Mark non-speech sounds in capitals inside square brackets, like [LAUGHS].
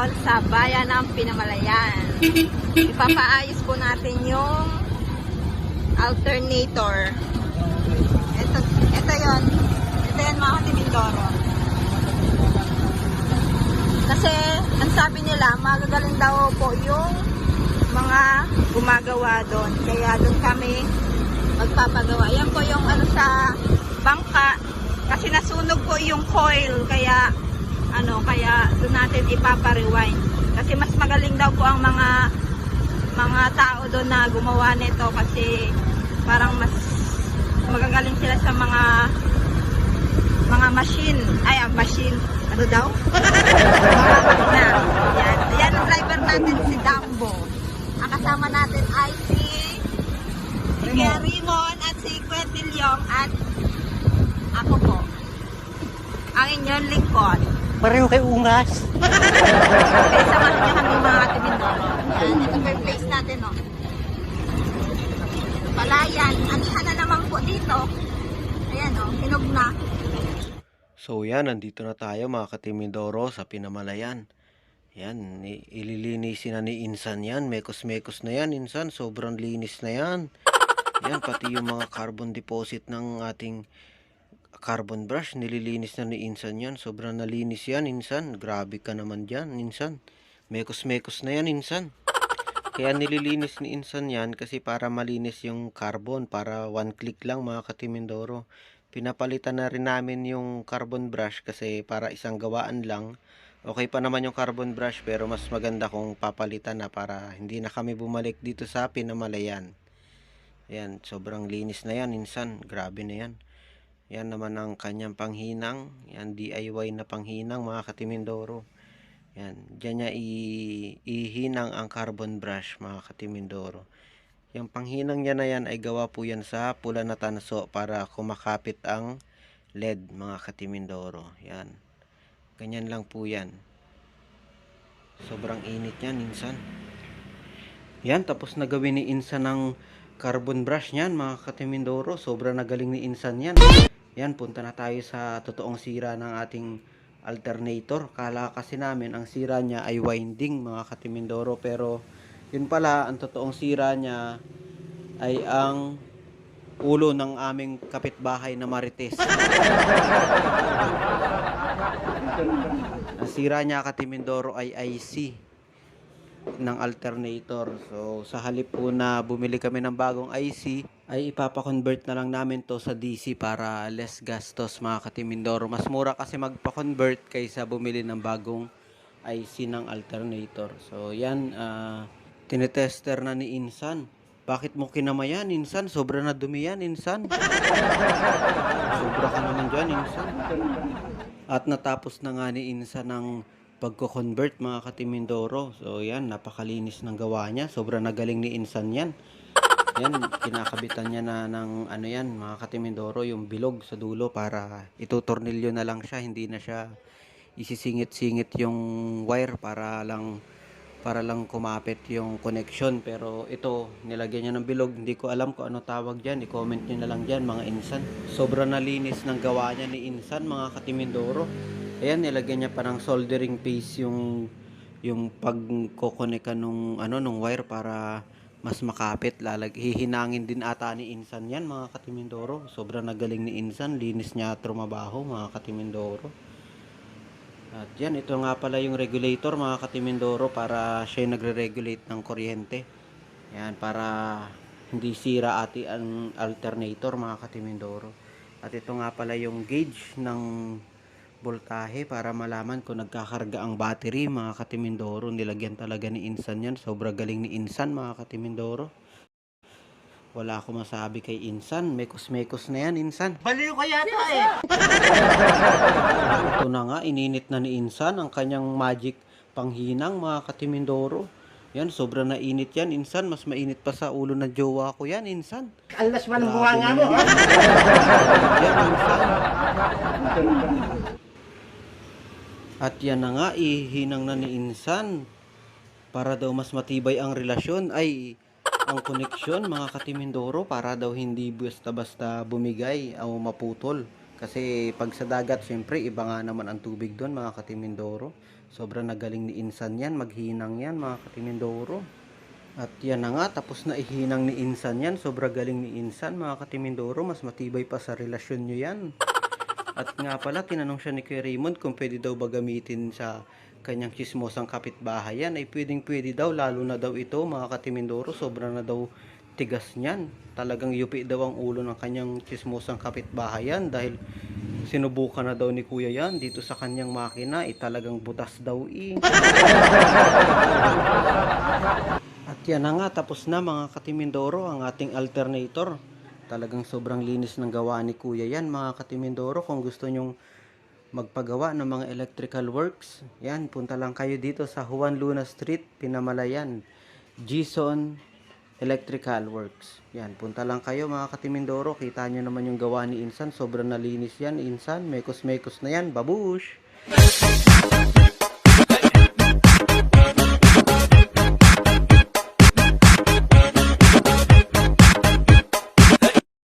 ngayon sa bayan ng Pinamalayan. [LAUGHS] Ipapaayos po natin yung alternator. Ito, ito yon. Ito yan mga katimindoro. Kasi, ang sabi nila, magagaling daw po yung mga gumagawa doon. Kaya doon kami magpapagawa. Yan po yung ano sa bangka. Kasi nasunog po yung coil. Kaya, ano, kaya doon natin ipapariwind. Kasi mas magaling daw po ang mga mga tao doon na gumawa nito kasi parang mas magagaling sila sa mga mga machine. Ay, ah, machine. Ano daw? [LAUGHS] mga makina. Yan. Yan ang driver natin si Dambo. Ang kasama natin ay si Kuya Rimon at si Quentin Leong at ako po. Ang inyong lingkod. Pareho kay Ungas. Samahan niyo kami mga timindoro. Yan, ito pa yung place natin, no. Palayan. Anihan na naman po dito. Ayan, no. Hinog na. So yan, nandito na tayo mga katimidoro sa Pinamalayan. Yan, ni- ililinisin na ni Insan yan. Mekos-mekos na yan, Insan. Sobrang linis na yan. Yan, pati yung mga carbon deposit ng ating carbon brush, nililinis na ni Insan yan. Sobrang nalinis yan, Insan. Grabe ka naman dyan, Insan. Mekos-mekos na yan, Insan. Kaya nililinis ni Insan yan kasi para malinis yung carbon, para one click lang mga katimindoro. Pinapalitan na rin namin yung carbon brush kasi para isang gawaan lang. Okay pa naman yung carbon brush pero mas maganda kung papalitan na para hindi na kami bumalik dito sa Pinamalayan. Ayan, sobrang linis na yan, Insan. Grabe na yan. Yan naman ang kanyang panghinang. Yan, DIY na panghinang mga katimindoro. Yan, dyan niya ihinang ang carbon brush mga katimindoro. Yung panghinang niya na yan ay gawa po yan sa pula na tanso para kumakapit ang LED mga katimindoro. Yan. Ganyan lang po yan. Sobrang init yan, Insan. Yan, tapos na gawin ni Insan ng carbon brush niyan, mga katimindoro. Sobrang nagaling ni Insan yan. Yan, punta na tayo sa totoong sira ng ating alternator. Kala kasi namin ang sira niya ay winding, mga katimindoro. Pero yun pala, ang totoong sira niya ay ang ulo ng aming kapitbahay na Marites. ang sira niya katimindoro ay IC ng alternator. So, sa halip po na bumili kami ng bagong IC, ay ipapakonvert na lang namin to sa DC para less gastos mga katimindoro. Mas mura kasi magpa-convert kaysa bumili ng bagong IC ng alternator. So, yan, ah, tinetester na ni Insan. Bakit mo kinamayan, Insan? Sobra na dumi yan, Insan. Sobra ka naman dyan, Insan. At natapos na nga ni Insan ng pagko-convert mga katimindoro. So yan, napakalinis ng gawa niya. Sobrang nagaling ni Insan yan. Yan, kinakabitan niya na ng ano yan, mga katimindoro, yung bilog sa dulo para itutornilyo na lang siya. Hindi na siya isisingit-singit yung wire para lang para lang kumapit yung connection. Pero ito nilagyan niya ng bilog. Hindi ko alam kung ano tawag dyan. I-comment nyo na lang dyan mga insan. Sobrang nalinis ng gawa niya ni insan mga katimindoro ayan nilagyan niya pa ng soldering paste yung yung pagkokonek nung ano nung wire para mas makapit lalag hihinangin din ata ni Insan yan mga katimindoro sobrang nagaling ni Insan linis niya trumabaho mga katimindoro at yan, ito nga pala yung regulator mga katimindoro para siya nagre-regulate ng kuryente. Yan, para hindi sira ati ang alternator mga katimindoro. At ito nga pala yung gauge ng voltahe para malaman kung nagkakarga ang battery mga katimindoro. Nilagyan talaga ni Insan yan. Sobra galing ni Insan mga katimindoro. Wala ako masabi kay Insan. Mekos-mekos na yan, Insan. Baliw ka yata eh. [LAUGHS] Ito na nga, ininit na ni Insan ang kanyang magic panghinang mga katimindoro. Yan, sobrang nainit yan, Insan. Mas mainit pa sa ulo ng jowa ko yan, Insan. Alas man buha nga mo. [LAUGHS] Yan, Insan. [LAUGHS] At yan na nga, ihinang na ni Insan. Para daw mas matibay ang relasyon ay ang koneksyon mga katimindoro para daw hindi basta-basta bumigay o maputol. Kasi pag sa dagat, syempre, iba nga naman ang tubig doon mga katimindoro. Sobrang nagaling ni Insan yan, maghinang yan mga katimindoro. At yan na nga, tapos na ihinang ni Insan yan. Sobrang galing ni Insan mga katimindoro, mas matibay pa sa relasyon nyo yan. At nga pala, tinanong siya ni Kuya Raymond kung pwede daw ba gamitin sa kanyang chismosang kapitbahay yan. Ay pwedeng pwede daw, lalo na daw ito mga katimindoro, sobrang na daw tigas niyan. Talagang yupi daw ang ulo ng kanyang chismosang kapitbahay yan dahil sinubukan na daw ni Kuya yan dito sa kanyang makina, eh talagang butas daw eh. [LAUGHS] At yan na nga, tapos na mga katimindoro ang ating alternator. Talagang sobrang linis ng gawa ni Kuya yan mga katimindoro. Kung gusto nyong magpagawa ng mga electrical works, yan, punta lang kayo dito sa Juan Luna Street, Pinamalayan. Gison Electrical Works. Yan, punta lang kayo mga katimindoro. Kita nyo naman yung gawa ni Insan. Sobrang nalinis yan, Insan. Mekos-mekos na yan. Babush!